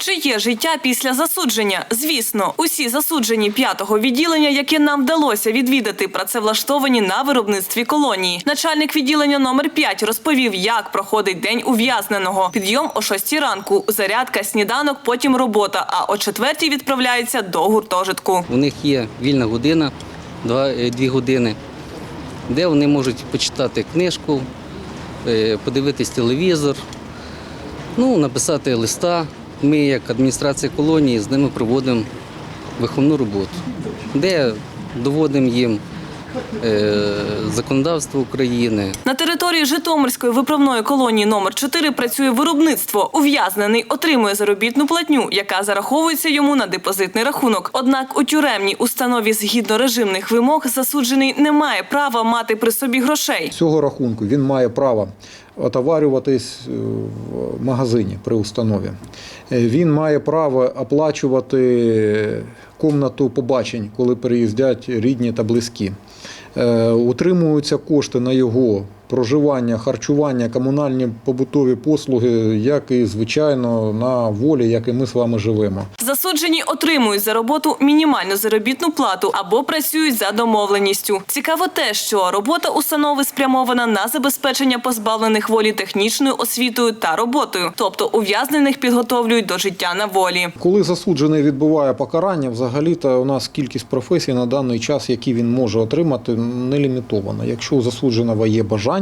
Чи є життя після засудження? Звісно, усі засуджені п'ятого відділення, яке нам вдалося відвідати, працевлаштовані на виробництві колонії. Начальник відділення номер 5 розповів, як проходить день ув'язненого. Підйом о 6 ранку, зарядка, сніданок, потім робота. А о 4 відправляється до гуртожитку. У них є вільна година, е, дві години, де вони можуть почитати книжку, е, подивитись телевізор, ну, написати листа. Ми, як адміністрація колонії, з ними проводимо виховну роботу, де доводимо їм е, законодавство України, На території Житомирської виправної колонії номер 4 працює виробництво. Ув'язнений отримує заробітну платню, яка зараховується йому на депозитний рахунок. Однак у тюремній установі згідно режимних вимог засуджений не має права мати при собі грошей. Цього рахунку він має право отоварюватись е, в магазині при установі. Е, Він має право оплачувати комнату побачень, коли приїздять рідні та близькі. Е, Утримуються кошти на його проживання, харчування, комунальні побутові послуги, як і звичайно на волі, як і ми з вами живемо. Засуджені отримують за роботу мінімальну заробітну плату або працюють за домовленістю. Цікаво те, що робота установи спрямована на забезпечення позбавлених волі технічною освітою та роботою, тобто ув'язнених підготовлюють до життя на волі. Коли засуджений відбуває покарання, взагалі-то у нас кількість професій на даний час, які він може отримати, не лімітована. Якщо у засудженого є бажання,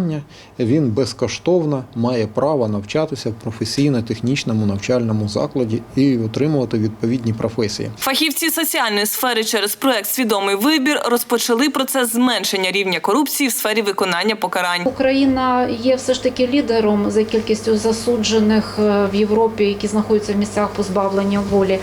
він безкоштовно має право навчатися в професійно-технічному навчальному закладі і отримувати відповідні професії. Фахівці соціальної сфери через проект Свідомий вибір розпочали процес зменшення рівня корупції в сфері виконання покарань. Україна є все ж таки лідером за кількістю засуджених е, в Європі, які знаходяться в місцях позбавлення волі.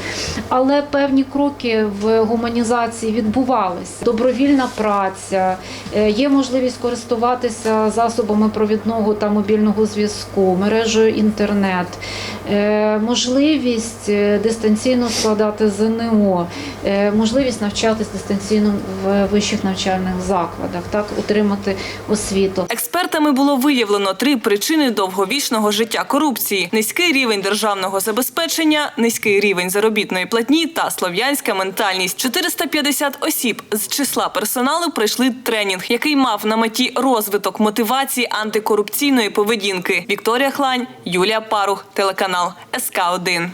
Але певні кроки в гуманізації відбувалися. Добровільна праця, е, є можливість користуватися засобами провідного та мобільного зв'язку, мережею інтернет, е, можливість е, дистанційно складати ЗНО, е, можливість навчатись дистанційно в вищих навчальних закладах, так отримати освіту. Експертами було виявлено три причини довговічного життя корупції: низький рівень державного забезпечення, низький рівень заробітної платні та слов'янська ментальність. 450 осіб з числа персоналу пройшли тренінг, який мав на меті розвиток мотивації антикорупційної поведінки. Вікторія Хлань, Юлія Парух, телеканал СК 1